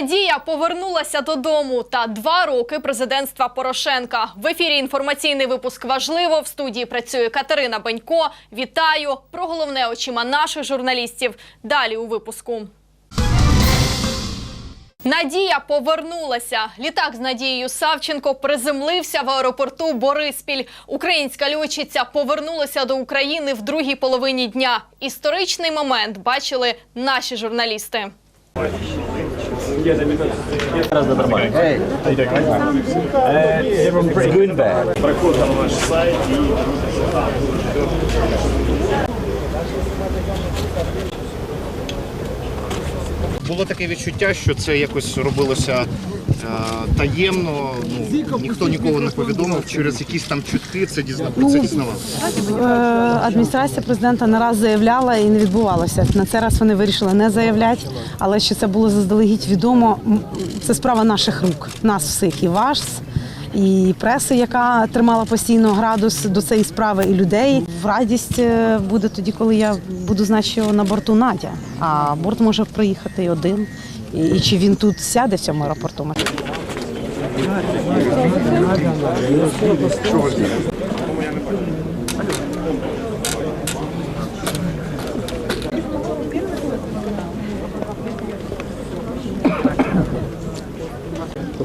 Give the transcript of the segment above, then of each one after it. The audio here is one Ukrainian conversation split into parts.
Надія повернулася додому та два роки президентства Порошенка. В ефірі інформаційний випуск важливо. В студії працює Катерина Бенько. Вітаю про головне очима наших журналістів. Далі у випуску. Надія повернулася. Літак з Надією Савченко приземлився в аеропорту Бориспіль. Українська льотчиця повернулася до України в другій половині дня. Історичний момент бачили наші журналісти. Проход на наш сайт і Було таке відчуття, що це якось робилося е, таємно. Ну ніхто нікого не повідомив. Через якісь там чутки це дізна про це дізнавалося. Е, Адміністрація президента не раз заявляла і не відбувалося. На цей раз вони вирішили не заявляти, але що це було заздалегідь відомо. Це справа наших рук, нас всіх, і ваш, і преси, яка тримала постійно градус до цієї справи, і людей. В радість е, буде тоді, коли я буду знати, що на борту Надя. А борт може приїхати і один. І, чи він тут сяде в цьому аеропорту?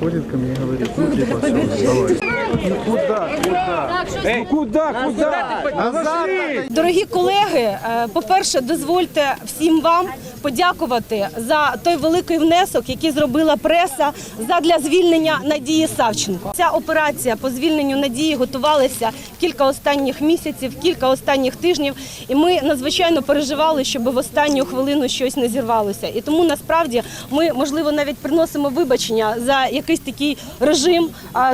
Подходит ко мне и говорит, ну типа, все, давай. Куда, куда? Куда, куда? Назад! Дорогі колеги, е, по-перше, дозвольте всім вам подякувати за той великий внесок, який зробила преса задля звільнення Надії Савченко. Ця операція по звільненню Надії готувалася кілька останніх місяців, кілька останніх тижнів, і ми надзвичайно переживали, щоб в останню хвилину щось не зірвалося. І тому насправді ми, можливо, навіть приносимо вибачення за якийсь такий режим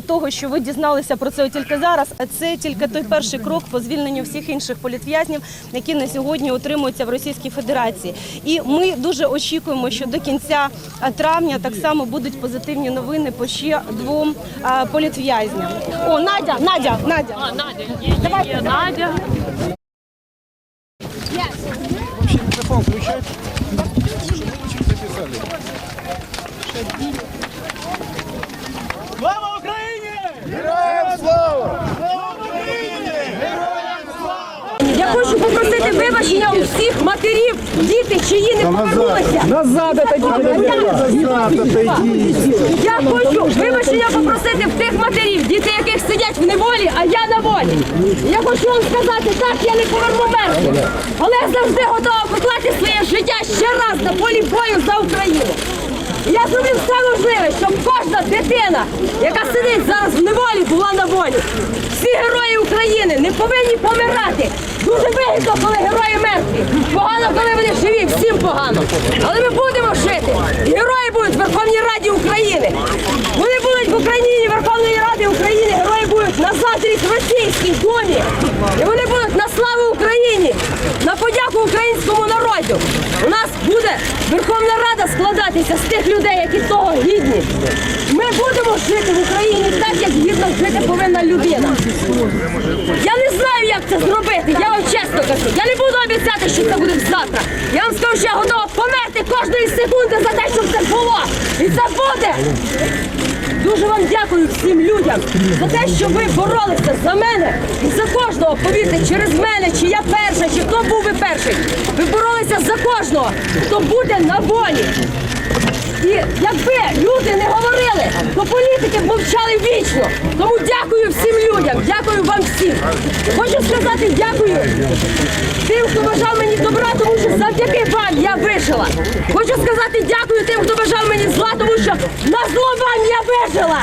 того, що ви дізналися про це тільки зараз. А це тільки той перший крок по звільненню всіх інших політв'язнів, які на сьогодні утримуються в Російській Федерації. І ми дуже очікуємо, що до кінця травня так само будуть позитивні новини по ще двом політв'язням. О, Надя, Надя, Надя. А, Надя, Давайте. Надя. Слава Україні! Я хочу попросити вибачення у всіх матерів, не повернулися. Назад отойди! Назад отойди! Я хочу вибачення попросити в тих матерів, діти яких сидять в неволі, а я на волі. Я хочу вам сказати, так я не поверну мертвих, але я завжди готова поклати своє життя ще раз на полі бою за Україну. Я зроблю все можливе, щоб кожна дитина, яка сидить зараз в неволі, була на волі. Герої України не повинні помирати. Дуже вигідно, коли герої мертві. Погано, коли вони живі, всім погано. Але ми будемо жити. Герої будуть в Верховній Раді України. Вони будуть в Україні Верховної Ради України. Герої будуть на заздрість російській домі. І вони будуть на славу Україні, на подяку українському народу. У нас буде Верховна Рада з тих людей, які того гідні. Ми будемо жити в Україні так, як гідно жити повинна людина. Я не знаю, як це зробити. Я вам чесно кажу. Я не буду обіцяти, що це буде завтра. Я вам скажу, що я готова померти кожної секунди за те, щоб це було. І це буде. Дуже вам дякую всім людям за те, що ви боролися за мене і за кожного. Повірте, через мене, чи я перша, чи хто був би перший. Ви боролися за кожного, хто буде на волі. І якби люди не говорили, то політики мовчали вічно. Тому дякую всім людям, дякую вам всім. Хочу сказати дякую тим, хто бажав мені добра, тому що завдяки вам я вижила. Хочу сказати дякую тим, хто бажав мені зла, тому що на зло вам я вижила.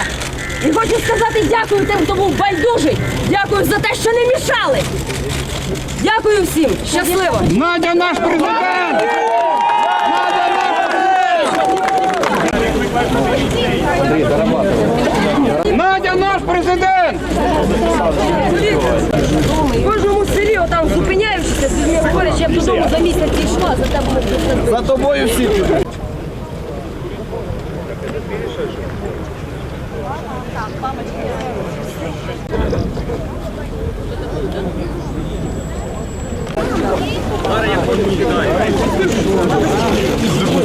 І хочу сказати дякую тим, хто був байдужий. Дякую за те, що не мішали. Дякую всім. Щасливо! Надя наш президент! Надя наш президент! В кожному селі отам зупиняючися, говорять, я б додому за місяць йшла, за тебе. За тобою всі підуть.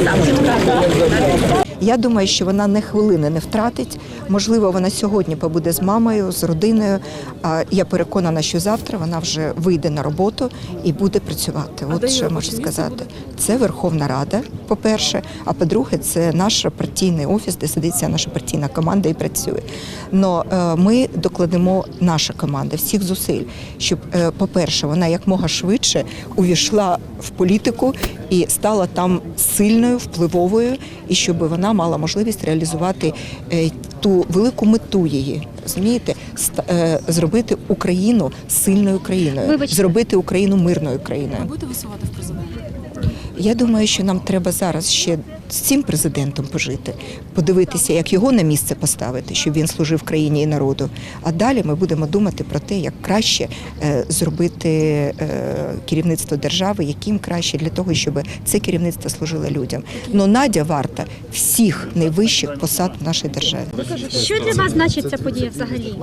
Я думаю, що вона не хвилини не втратить. Можливо, вона сьогодні побуде з мамою, з родиною. Я переконана, що завтра вона вже вийде на роботу і буде працювати. От що я можу сказати. Це Верховна Рада, по-перше. А по-друге, це наш партійний офіс, де сидиться наша партійна команда і працює. Но е, ми докладемо наша команда всіх зусиль, щоб, е, по-перше, вона якмога швидше увійшла в політику і стала там сильною, впливовою, і щоб вона мала можливість реалізувати е, ту велику мету її. Розумієте, е, зробити Україну сильною країною, Вибачте. зробити Україну мирною країною. Будете висувати в президент? Я думаю, що нам треба зараз ще з цим президентом пожити, подивитися, як його на місце поставити, щоб він служив країні і народу. А далі ми будемо думати про те, як краще е, зробити е, керівництво держави, яким краще для того, щоб це керівництво служило людям. Ну Надя варта всіх найвищих посад в нашій державі. Що для вас значить ця подія взагалі?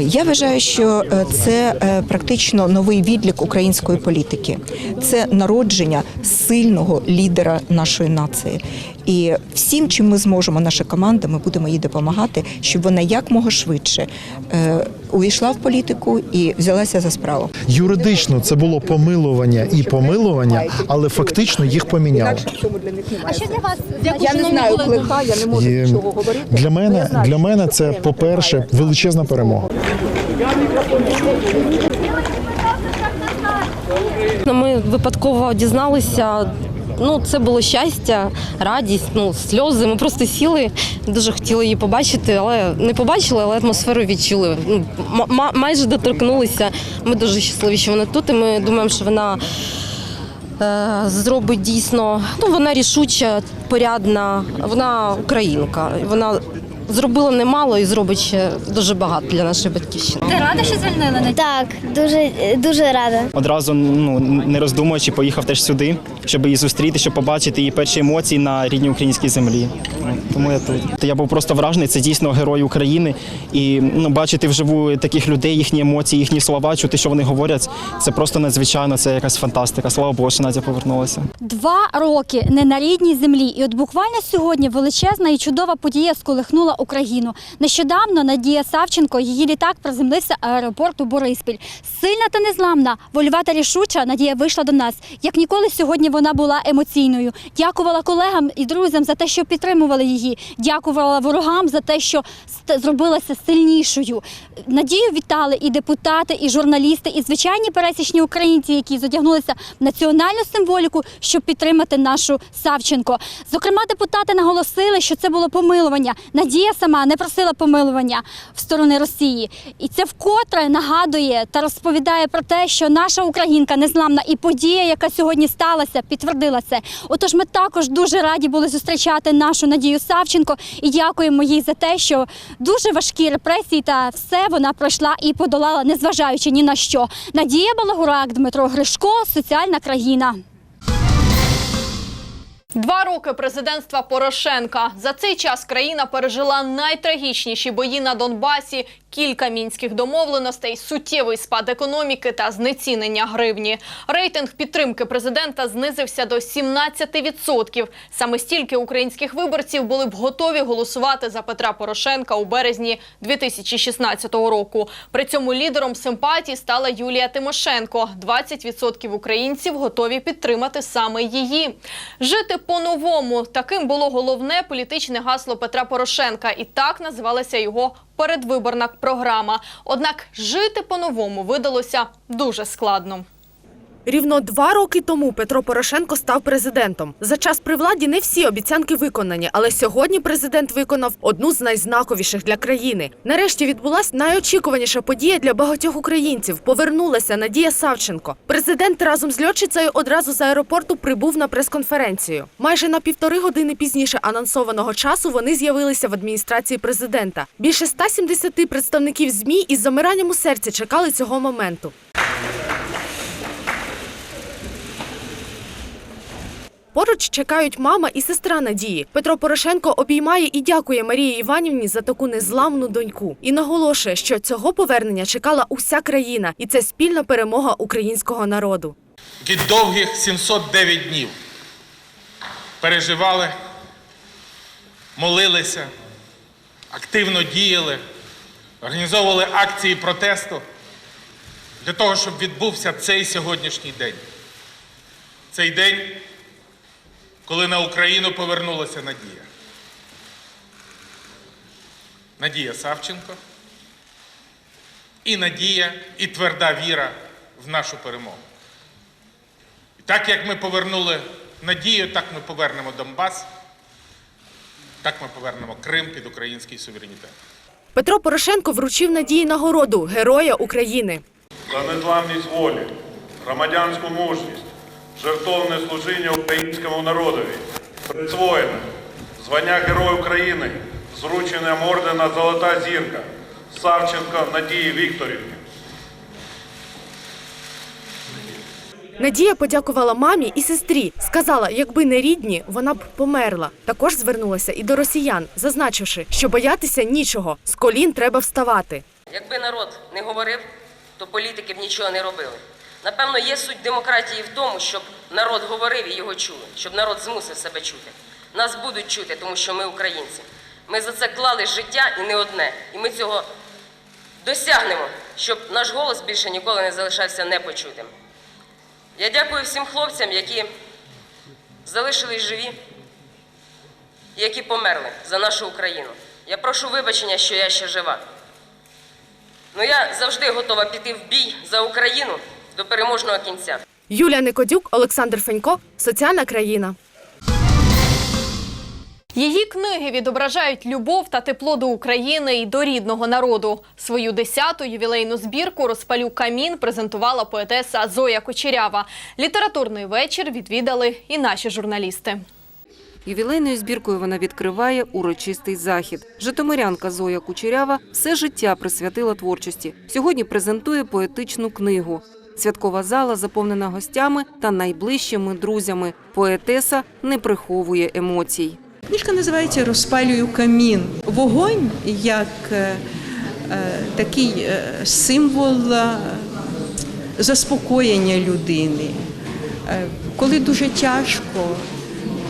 Я вважаю, що е, це практично новий відлік української політики. Це народження сильного лідера нашої нації. І всім, чим ми зможемо, наша команда, ми будемо їй допомагати, щоб вона якмога швидше е, увійшла в політику і взялася за справу. Юридично це було помилування і помилування, але фактично їх поміняли. А що для вас? Я не знаю клика, я не можу І нічого говорити. для мене для мене це, по-перше, величезна перемога. Ну, Ми випадково дізналися. Ну, це було щастя, радість, ну, сльози. Ми просто сіли, дуже хотіли її побачити, але не побачили, але атмосферу відчули. Ну, м- майже доторкнулися. Ми дуже щасливі, що вона тут, і ми думаємо, що вона е, зробить дійсно. Ну, вона рішуча, порядна, вона українка. Вона зробила немало і зробить ще дуже багато для нашої батьківщини. Ти рада, що звільнили? Так, дуже, дуже рада. Одразу ну не роздумуючи, поїхав теж сюди, щоб її зустріти, щоб побачити її перші емоції на рідній українській землі. Тому я тут. Я був просто вражений. Це дійсно герой України. І ну, бачити вживу таких людей, їхні емоції, їхні слова, чути, що вони говорять. Це просто надзвичайно. Це якась фантастика. Слава Богу, що Надя повернулася. Два роки не на рідній землі, і от буквально сьогодні величезна і чудова подія сколихнула Україну. Нещодавно Надія Савченко, її літак приземлився аеропорту Бориспіль. Сильна та незламна, вольова та рішуча Надія вийшла до нас. Як ніколи сьогодні вона була емоційною. Дякувала колегам і друзям за те, що підтримували її. Дякувала ворогам за те, що зробилася сильнішою. Надію вітали і депутати, і журналісти, і звичайні пересічні українці, які зодягнулися в національну символіку, щоб підтримати нашу Савченко. Зокрема, депутати наголосили, що це було помилування. Надія сама не просила помилування в сторони Росії, і це вкотре нагадує та розповідає про те, що наша українка незламна і подія, яка сьогодні сталася, підтвердила це. Отож, ми також дуже раді були зустрічати нашу Надію Савченко і дякуємо їй за те, що дуже важкі репресії та все вона пройшла і подолала, незважаючи ні на що. Надія Балагурак, Дмитро Гришко, соціальна країна. Два роки президентства Порошенка. За цей час країна пережила найтрагічніші бої на Донбасі, кілька мінських домовленостей, суттєвий спад економіки та знецінення гривні. Рейтинг підтримки президента знизився до 17%. Саме стільки українських виборців були б готові голосувати за Петра Порошенка у березні 2016 року. При цьому лідером симпатій стала Юлія Тимошенко. 20% українців готові підтримати саме її. Жити по-новому таким було головне політичне гасло Петра Порошенка, і так називалася його передвиборна програма. Однак жити по-новому видалося дуже складно. Рівно два роки тому Петро Порошенко став президентом. За час при владі не всі обіцянки виконані, але сьогодні президент виконав одну з найзнаковіших для країни. Нарешті відбулась найочікуваніша подія для багатьох українців. Повернулася Надія Савченко. Президент разом з льотчицею одразу з аеропорту прибув на прес-конференцію. Майже на півтори години пізніше анонсованого часу вони з'явилися в адміністрації президента. Більше 170 представників змі із замиранням у серці чекали цього моменту. Поруч чекають мама і сестра Надії. Петро Порошенко обіймає і дякує Марії Іванівні за таку незламну доньку. І наголошує, що цього повернення чекала уся країна, і це спільна перемога українського народу. Які довгих 709 днів переживали молилися, активно діяли, організовували акції протесту для того, щоб відбувся цей сьогоднішній день. Цей день, коли на Україну повернулася надія. Надія Савченко і надія, і тверда віра в нашу перемогу. І так як ми повернули надію, так ми повернемо Донбас, так ми повернемо Крим під український суверенітет. Петро Порошенко вручив надії нагороду Героя України. За незламність волі, громадянську мужність, жертовне служіння українському народові, присвоєне звання Герой України, з врученням ордена Золота зірка Савченко Надії Вікторівні. Надія подякувала мамі і сестрі. Сказала, якби не рідні, вона б померла. Також звернулася і до росіян, зазначивши, що боятися нічого. З колін треба вставати. Якби народ не говорив, то політики б нічого не робили. Напевно, є суть демократії в тому, щоб народ говорив і його чули, щоб народ змусив себе чути. Нас будуть чути, тому що ми українці. Ми за це клали життя і не одне. І ми цього досягнемо, щоб наш голос більше ніколи не залишався непочутим. Я дякую всім хлопцям, які залишились живі і які померли за нашу Україну. Я прошу вибачення, що я ще жива. Ну я завжди готова піти в бій за Україну до переможного кінця. Юлія Никодюк, Олександр Фенько, Соціальна країна. Її книги відображають любов та тепло до України і до рідного народу. Свою десяту ювілейну збірку Розпалю камін презентувала поетеса Зоя Кочерява. Літературний вечір відвідали і наші журналісти. Ювілейною збіркою вона відкриває урочистий захід. Житомирянка Зоя Кучерява все життя присвятила творчості. Сьогодні презентує поетичну книгу. Святкова зала заповнена гостями та найближчими друзями. Поетеса не приховує емоцій. Книжка називається Розпалюю камін. Вогонь як е, е, такий е, символ заспокоєння людини. Коли дуже тяжко,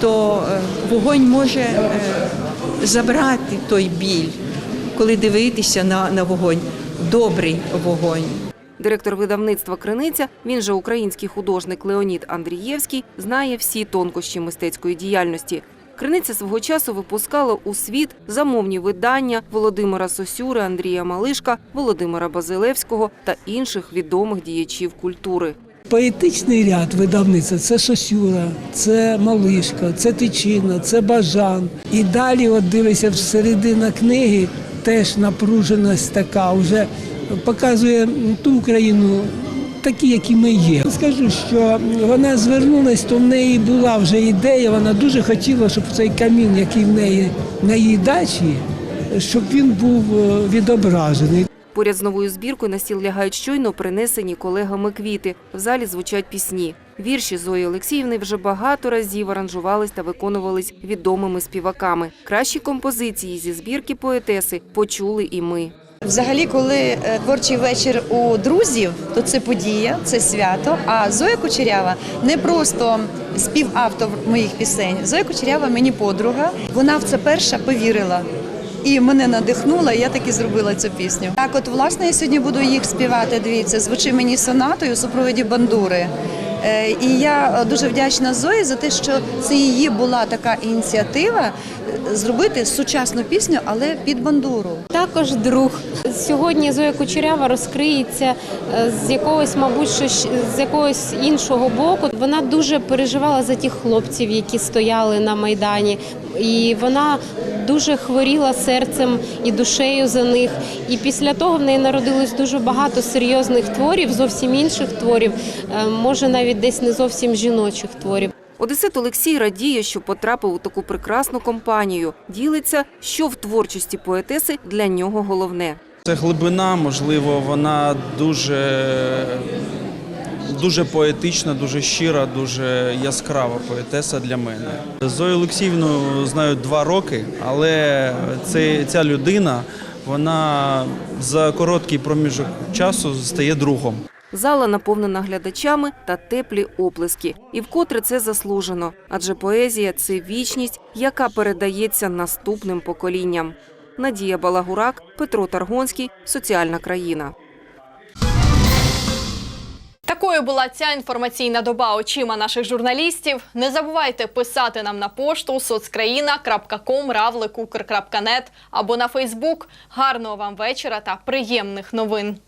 то вогонь може забрати той біль, коли дивитися на, на вогонь, добрий вогонь. Директор видавництва Криниця, він же український художник Леонід Андрієвський, знає всі тонкощі мистецької діяльності. Криниця свого часу випускала у світ замовні видання Володимира Сосюри, Андрія Малишка, Володимира Базилевського та інших відомих діячів культури. Поетичний ряд видавництва це Сосюра, це Малишка, це Тичина, це Бажан. І далі, от дивися, всередина книги теж напруженість така, вже показує ту Україну, такі, які ми є. Скажу, що вона звернулась, то в неї була вже ідея. Вона дуже хотіла, щоб цей камін, який в неї на її дачі, щоб він був е, відображений. Поряд з новою збіркою на стіл лягають щойно принесені колегами квіти. В залі звучать пісні. Вірші Зої Олексіївни вже багато разів аранжувались та виконувались відомими співаками. Кращі композиції зі збірки поетеси почули і ми. Взагалі, коли е, творчий вечір у друзів, то це подія, це свято. А Зоя Кучерява не просто співавтор моїх пісень. Зоя Кучерява мені подруга. Вона в це перша повірила. І мене надихнула, і я таки зробила цю пісню. Так, от власне я сьогодні буду їх співати. Дивіться, звучи мені сонатою у супроводі бандури. Е, І я дуже вдячна Зої за те, що це її була така ініціатива е, зробити сучасну пісню, але під бандуру. Також друг. Сьогодні Зоя Кучерява розкриється е, з якогось, мабуть, з якогось іншого боку. Вона дуже переживала за тих хлопців, які стояли на майдані, і вона дуже хворіла серцем і душею за них. І після того в неї народилось дуже багато серйозних творів, зовсім інших творів, е, може навіть десь не зовсім жіночих творів. Одесит Олексій радіє, що потрапив у таку прекрасну компанію. Ділиться, що в творчості поетеси для нього головне. Це глибина, можливо, вона дуже, дуже поетична, дуже щира, дуже яскрава поетеса для мене. Зою Олексіївну знаю два роки, але це, ця людина вона за короткий проміжок часу стає другом. Зала наповнена глядачами та теплі оплески. І вкотре це заслужено, адже поезія це вічність, яка передається наступним поколінням. Надія Балагурак, Петро Таргонський, Соціальна країна. Такою була ця інформаційна доба очима наших журналістів. Не забувайте писати нам на пошту соцкраїна.ком.равликукр.нет або на Фейсбук. Гарного вам вечора та приємних новин.